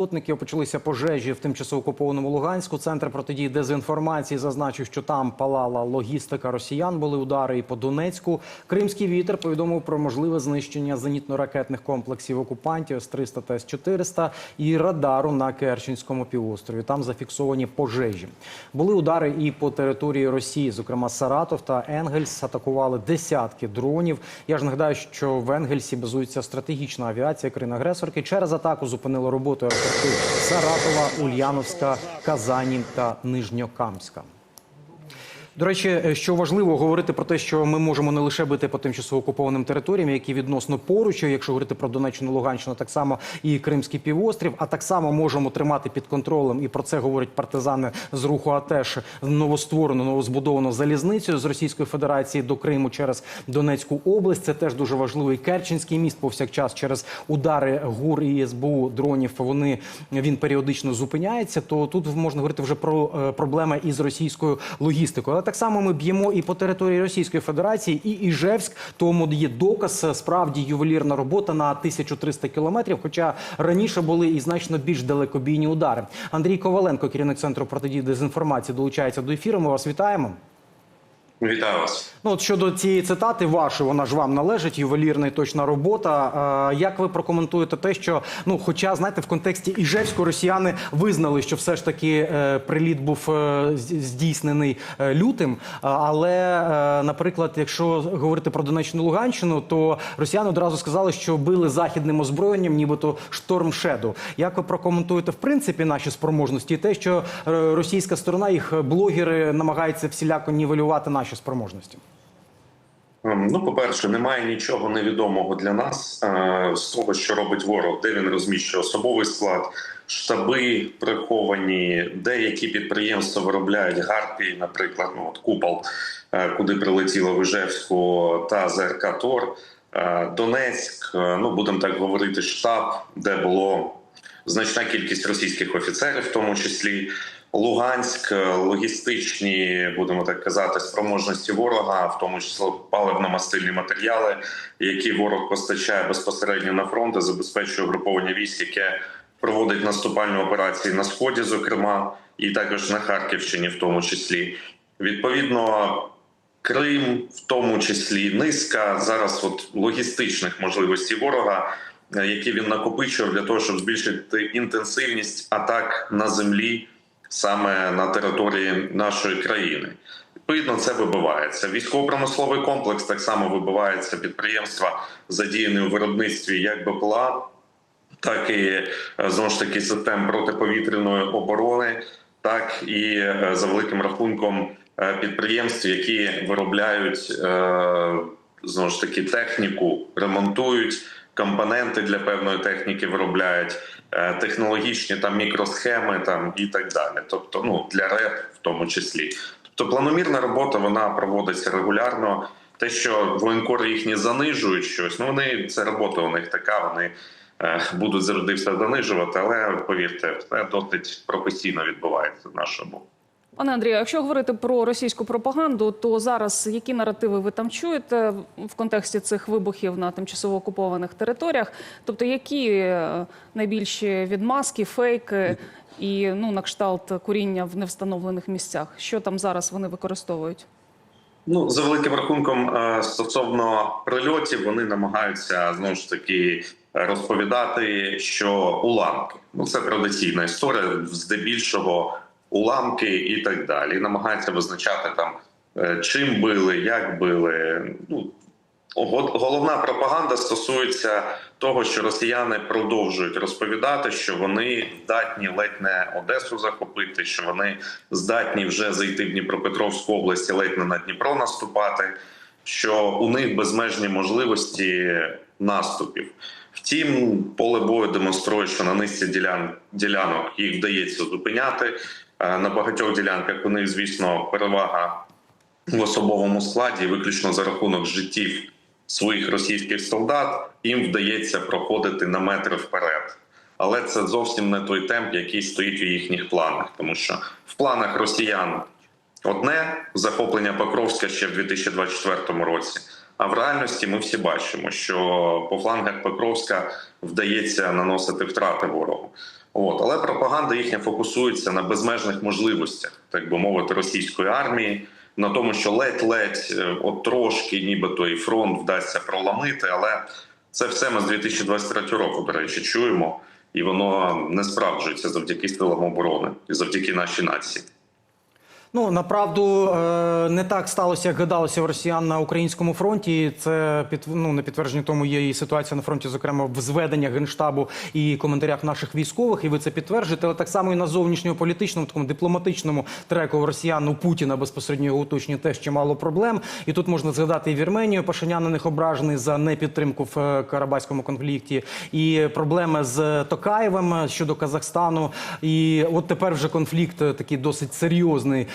Сотників почалися пожежі в тимчасово окупованому Луганську. Центр протидії дезінформації зазначив, що там палала логістика росіян. Були удари і по Донецьку. Кримський вітер повідомив про можливе знищення зенітно-ракетних комплексів окупантів С-300 та С-400 і радару на Керченському півострові. Там зафіксовані пожежі. Були удари і по території Росії, зокрема Саратов та Енгельс. Атакували десятки дронів. Я ж нагадаю, що в Енгельсі базується стратегічна авіація країни-агресорки. Через атаку зупинили роботу Саратова, Ульяновська, Казані та Нижньокамська. До речі, що важливо говорити про те, що ми можемо не лише бити по тимчасово окупованим територіям, які відносно поруч, якщо говорити про Донеччину, Луганщину, так само і Кримський півострів, а так само можемо тримати під контролем, і про це говорять партизани з руху АТЕШ новостворену, новозбудовану залізницю з Російської Федерації до Криму через Донецьку область. Це теж дуже важливо. Керченський міст повсякчас через удари ГУР і СБУ дронів. Вони він періодично зупиняється. То тут можна говорити вже про е, проблеми із російською логістикою. Так само ми б'ємо і по території Російської Федерації, і Іжевськ. Тому є доказ справді ювелірна робота на 1300 кілометрів. Хоча раніше були і значно більш далекобійні удари. Андрій Коваленко, керівник центру протидії дезінформації, долучається до ефіру. Ми вас вітаємо. Вітаю вас. Ну от щодо цієї цитати, вашої, вона ж вам належить, ювелірна і точна робота. Е, Як ви прокоментуєте те, що ну, хоча знаєте, в контексті Іжевського росіяни визнали, що все ж таки е, приліт був е, здійснений лютим. Але, наприклад, якщо говорити про Донеччину Луганщину, то росіяни одразу сказали, що били західним озброєнням, нібито шторм Шеду. Як ви прокоментуєте в принципі наші спроможності? І те, що російська сторона, їх блогери намагаються всіляко нівелювати наші спроможності. Ем, Ну, по-перше, немає нічого невідомого для нас е, з того, що робить ворог, де він розміщує особовий склад, штаби приховані, деякі підприємства виробляють гарпії, наприклад, ну от купол, е, куди прилетіло в Ижевську та ЗРК Тор, Е, Донецьк, ну будемо так говорити, штаб, де було значна кількість російських офіцерів, в тому числі. Луганськ, е, логістичні, будемо так казати, спроможності ворога, в тому числі паливно-мастильні матеріали, які ворог постачає безпосередньо на фронт, і забезпечує угруповання військ, яке проводить наступальні операції на сході, зокрема, і також на Харківщині, в тому числі. Відповідно, Крим, в тому числі низка зараз от логістичних можливостей ворога, е, які він накопичував для того, щоб збільшити інтенсивність атак на землі саме на території нашої країни. Відповідно, це вибивається. Військово-промисловий комплекс так само вибивається. Підприємства задіяні у виробництві як БПЛА, так і е, знову ж таки систем протиповітряної оборони, так і е, за великим рахунком е, підприємств, які виробляють знову ж таки техніку, ремонтують компоненти для певної техніки, виробляють технологічні там мікросхеми, там і так далі. Тобто, ну для РЕП в тому числі. Тобто, планомірна робота вона проводиться регулярно. Те, що воєнкори їхні занижують щось, ну вони це робота у них така. Вони е, будуть завжди все занижувати, але повірте, це досить професійно відбувається нашого боку. Пане Андрію, якщо говорити про російську пропаганду, то зараз які наративи ви там чуєте в контексті цих вибухів на тимчасово окупованих територіях? Тобто, які е, найбільші відмазки, фейки і ну на кшталт куріння в невстановлених місцях? Що там зараз вони використовують? Ну за великим рахунком е, стосовно прильотів, вони намагаються знову ж таки розповідати, що уламки ну це традиційна історія, здебільшого уламки і так далі. І намагаються визначати там е, чим били, як били. Ну го- головна пропаганда стосується того, що росіяни продовжують розповідати, що вони здатні ледь не Одесу захопити, що вони здатні вже зайти в Дніпропетровську область і ледь не на Дніпро наступати. Що у них безмежні можливості наступів. Втім, поле бою демонструє, що на низці ділян, ділянок їх вдається зупиняти. Е, На багатьох ділянках у них, звісно, перевага в особовому складі, виключно за рахунок життів своїх російських солдат, їм вдається проходити на метри вперед. Але це зовсім не той темп, який стоїть у їхніх планах, тому що в планах росіян одне захоплення Покровська ще в 2024 році. А в реальності ми всі бачимо, що по флангах Покровська вдається наносити втрати ворогу. От але пропаганда їхня фокусується на безмежних можливостях, так би мовити, російської армії, на тому, що ледь-ледь, е, от трошки, нібито і фронт вдасться проламити, але це все ми з 2023 року, до речі, чуємо, і воно не справджується завдяки силам оборони і завдяки нашій нації. Ну направду е, не так сталося, як гадалося в росіян на українському фронті. Це під ну на підтвердження тому є і ситуація на фронті, зокрема в зведеннях генштабу і коментарях наших військових. І ви це підтверджуєте. Але так само і на зовнішньополітичному, такому дипломатичному треку росіян у Путіна безпосередньо його уточнює теж чимало проблем. І тут можна згадати і Вірменію. Пашинян на них ображений за непідтримку в е, Карабаському конфлікті, і проблеми з Токаєвим щодо Казахстану. І от тепер вже конфлікт е, такий досить серйозний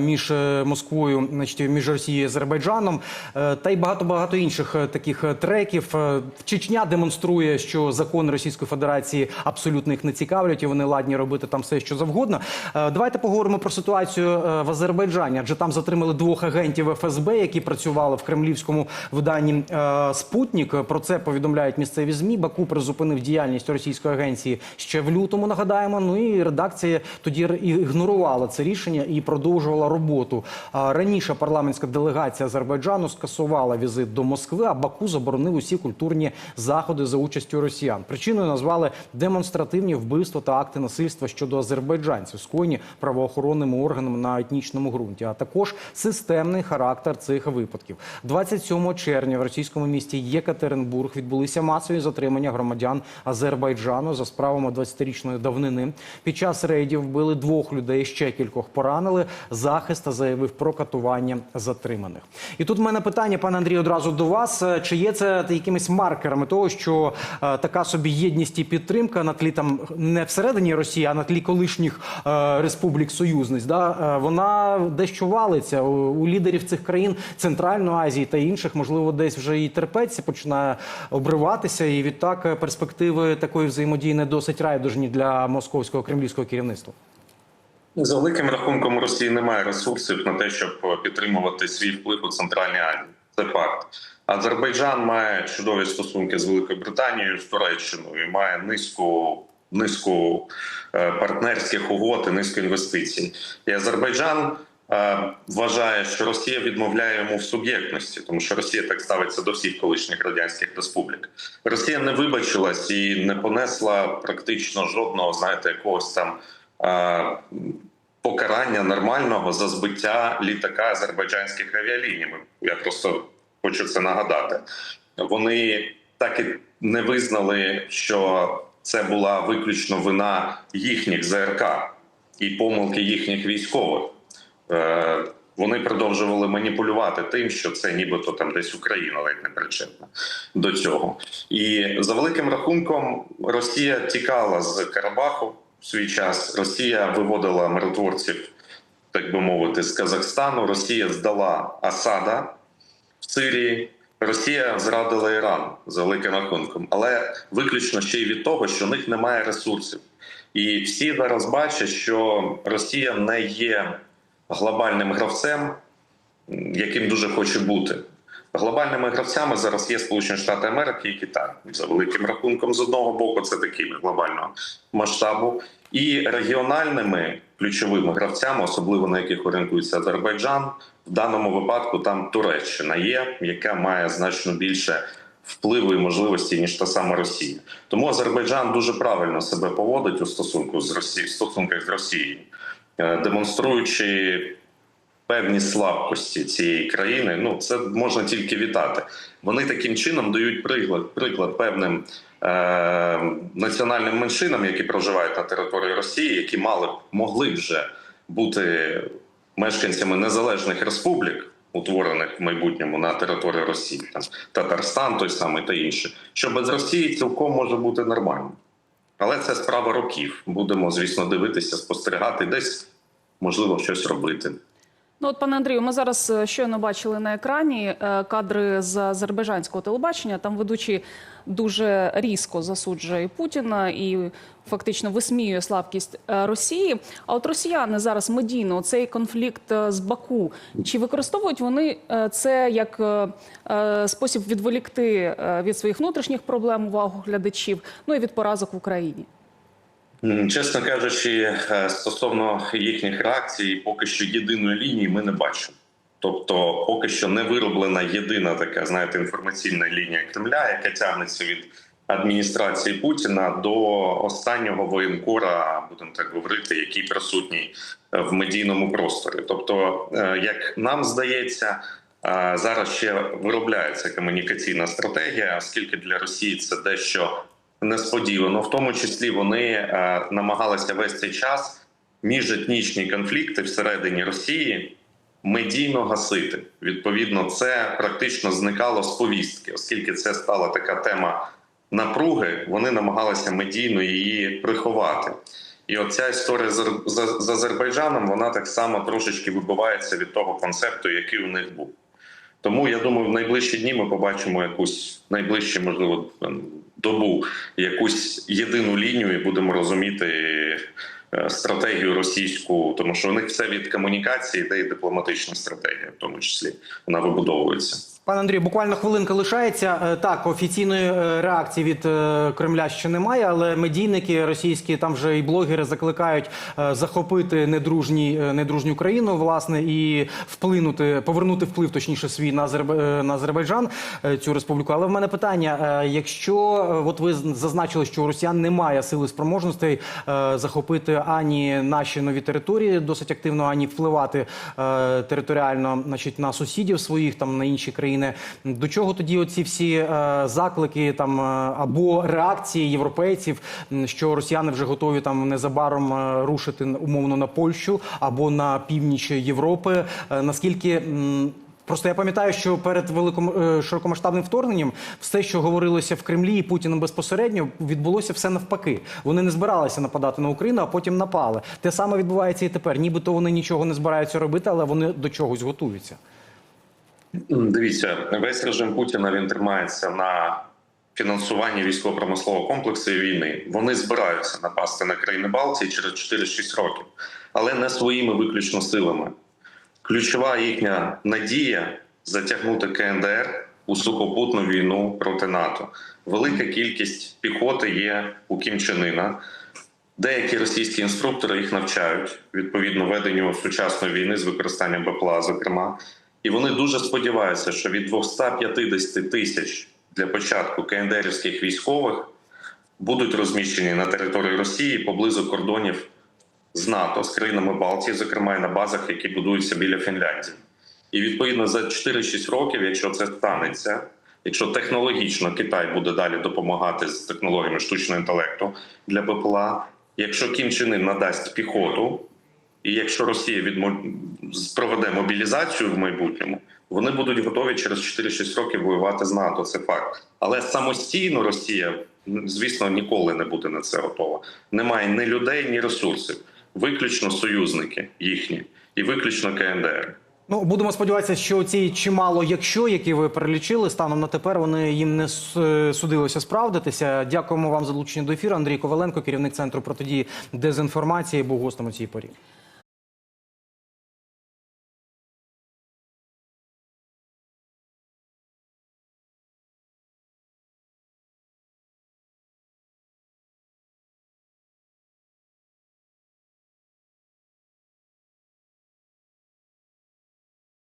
між е, Москвою, значить, між Росією і Азербайджаном, Е, та й багато багато інших е, таких е, треків. Е, Чечня демонструє, що закони Російської Федерації абсолютно їх не цікавлять, і вони ладні робити там все, що завгодно. Е, Давайте поговоримо про ситуацію е, в Азербайджані, адже там затримали двох агентів ФСБ, які працювали в кремлівському виданні е, Спутник. Про це повідомляють місцеві змі. Баку призупинив діяльність російської агенції ще в лютому. Нагадаємо. Ну і редакція тоді ігнорувала це рішення і продовжувала роботу. Раніше парламентська делегація Азербайджану скасувала візит до Москви, а Баку заборонив усі культурні заходи за участю росіян. Причиною назвали демонстративні вбивства та акти насильства щодо азербайджанців, скоєні правоохоронними органами на етнічному ґрунті, а також системний характер цих випадків. 27 червня в російському місті Єкатеринбург відбулися масові затримання громадян Азербайджану за справами 20-річної давнини. Під час рейдів вбили двох людей, ще кількох поранили. Захист заявив про катування затриманих. І тут в мене питання, пане Андрію, одразу до вас. Е, Чи є це якимись маркерами того, що е, така собі єдність і підтримка на тлі там не всередині Росії, а на тлі колишніх е, республік союзниць, да, вона дещо валиться у, лідерів цих країн Центральної Азії та інших, можливо, десь вже і терпеться починає обриватися, і відтак перспективи такої взаємодії не досить райдужні для московського кремлівського керівництва. За великим рахунком Росії немає ресурсів на те, щоб підтримувати свій вплив у центральній Азії. Це факт. Азербайджан має чудові стосунки з Великою Британією, з Туреччиною, і має низку. Низку е, партнерських угод і низку інвестицій. І Азербайджан е, вважає, що Росія відмовляє йому в суб'єктності, тому що Росія так ставиться до всіх колишніх радянських республік. Росія не вибачилась і не понесла практично жодного, знаєте, якогось там е, покарання нормального за збиття літака азербайджанських авіаліній. Я просто хочу це нагадати. Вони так і не визнали, що це була виключно вина їхніх ЗРК і помилки їхніх військових. Е, Вони продовжували маніпулювати тим, що це нібито там десь Україна ледь не причетна до цього. І за великим рахунком Росія тікала з Карабаху в свій час. Росія виводила миротворців, так би мовити, з Казахстану. Росія здала Асада в Сирії. Росія зрадила Іран за великим рахунком, але виключно ще й від того, що у них немає ресурсів. І всі зараз бачать, що Росія не є глобальним гравцем, яким дуже хоче бути. Глобальними гравцями зараз є Сполучені Штати Америки і Китай. За великим рахунком, з одного боку, це такі глобального масштабу, і регіональними ключовими гравцями, особливо на яких орієнтується Азербайджан, в даному випадку там Туреччина є, яка має значно більше впливу і можливості ніж та сама Росія. Тому Азербайджан дуже правильно себе поводить у стосунку з Росією, стосунках з Росією, е, демонструючи певні слабкості цієї країни. Ну це можна тільки вітати. Вони таким чином дають приклад, приклад певним е, національним меншинам, які проживають на території Росії, які мали б могли вже бути мешканцями незалежних республік. Утворених в майбутньому на території Росії, там Татарстан, той самий та інше, що без Росії цілком може бути нормально. Але це справа років. Будемо, звісно, дивитися, спостерігати, десь можливо щось робити. Ну, от, пане Андрію, ми зараз е, щойно бачили на екрані е, кадри з азербайджанського телебачення. Там ведучий дуже різко засуджує Путіна і фактично висміює слабкість е, Росії. А от росіяни зараз медійно цей конфлікт з Баку чи використовують вони це як спосіб відволікти від своїх внутрішніх проблем увагу глядачів, ну і від поразок в Україні? Чесно кажучи, е, стосовно їхніх реакцій, поки що єдиної лінії ми не бачимо. Тобто, поки що не вироблена єдина така, знаєте, інформаційна лінія Кремля, яка тягнеться від адміністрації Путіна до останнього воєнкора, будемо так говорити, який присутній е, в медійному просторі. Тобто, е, як нам здається, зараз ще виробляється комунікаційна стратегія, оскільки для Росії це дещо несподівано. В тому числі вони е, намагалися весь цей час міжетнічні конфлікти всередині Росії медійно гасити. Відповідно, це практично зникало з повістки, оскільки це стала така тема напруги. Вони намагалися медійно її приховати. І оця історія з, Азер- з, з Азербайджаном вона так само трошечки вибивається від того концепту, який у них був. Тому я думаю, в найближчі дні ми побачимо якусь найближчі, можливо, добу, якусь єдину лінію, і будемо розуміти е, стратегію російську, тому що у них все від комунікації, де і дипломатична стратегія, в тому числі вона вибудовується. Пане Андрію, буквально хвилинка лишається. Е, Так, офіційної е, реакції від е, Кремля ще немає, але медійники російські, там вже і блогери закликають захопити недружні, недружню країну, власне, і вплинути, повернути вплив, точніше, свій на, на Азербайджан, цю республіку. Але в мене питання: якщо от ви зазначили, що у росіян немає сили спроможностей захопити ані наші нові території досить активно, ані впливати територіально, значить, на сусідів своїх там на інші країни. До чого тоді оці всі е, заклики там е, або реакції європейців, що росіяни вже готові там незабаром е, рушити умовно на Польщу або на північ Європи? Наскільки Просто я пам'ятаю, що перед великим широкомасштабним вторгненням все, що говорилося в Кремлі і Путіним безпосередньо, відбулося все навпаки. Вони не збиралися нападати на Україну, а потім напали. Те саме відбувається і тепер. Нібито вони нічого не збираються робити, але вони до чогось готуються. Дивіться, весь режим Путіна він тримається на фінансуванні військово-промислового комплексу і війни. Вони збираються напасти на країни Балтії через 4-6 років, але не своїми виключно силами. Ключова їхня надія затягнути КНДР у сухопутну війну проти НАТО. Велика кількість піхоти є у Кім Чен Ына. Деякі російські інструктори їх навчають відповідно веденню сучасної війни з використанням БПЛА, зокрема. І вони дуже сподіваються, що від 250 тисяч для початку КНДРівських військових будуть розміщені на території Росії поблизу кордонів з НАТО, з країнами Балтії, зокрема і на базах, які будуються біля Фінляндії. І відповідно за 4-6 років, якщо це станеться, якщо технологічно Китай буде далі допомагати з технологіями штучного інтелекту для БПЛА, якщо Кім Чен Ын надасть піхоту, і якщо Росія відмо... проведе мобілізацію в майбутньому, вони будуть готові через 4-6 років воювати з НАТО. Це факт. Але самостійно Росія, звісно, ніколи не буде на це готова. Немає ні людей, ні ресурсів. Виключно союзники їхні і виключно КНДР. Ну будемо сподіватися, що ці чимало, якщо які ви перелічили, станом на тепер вони їм не судилося справдитися. Дякуємо вам за долучення до ефіру. Андрій Коваленко, керівник центру протидії дезінформації, був гостем у цій порі.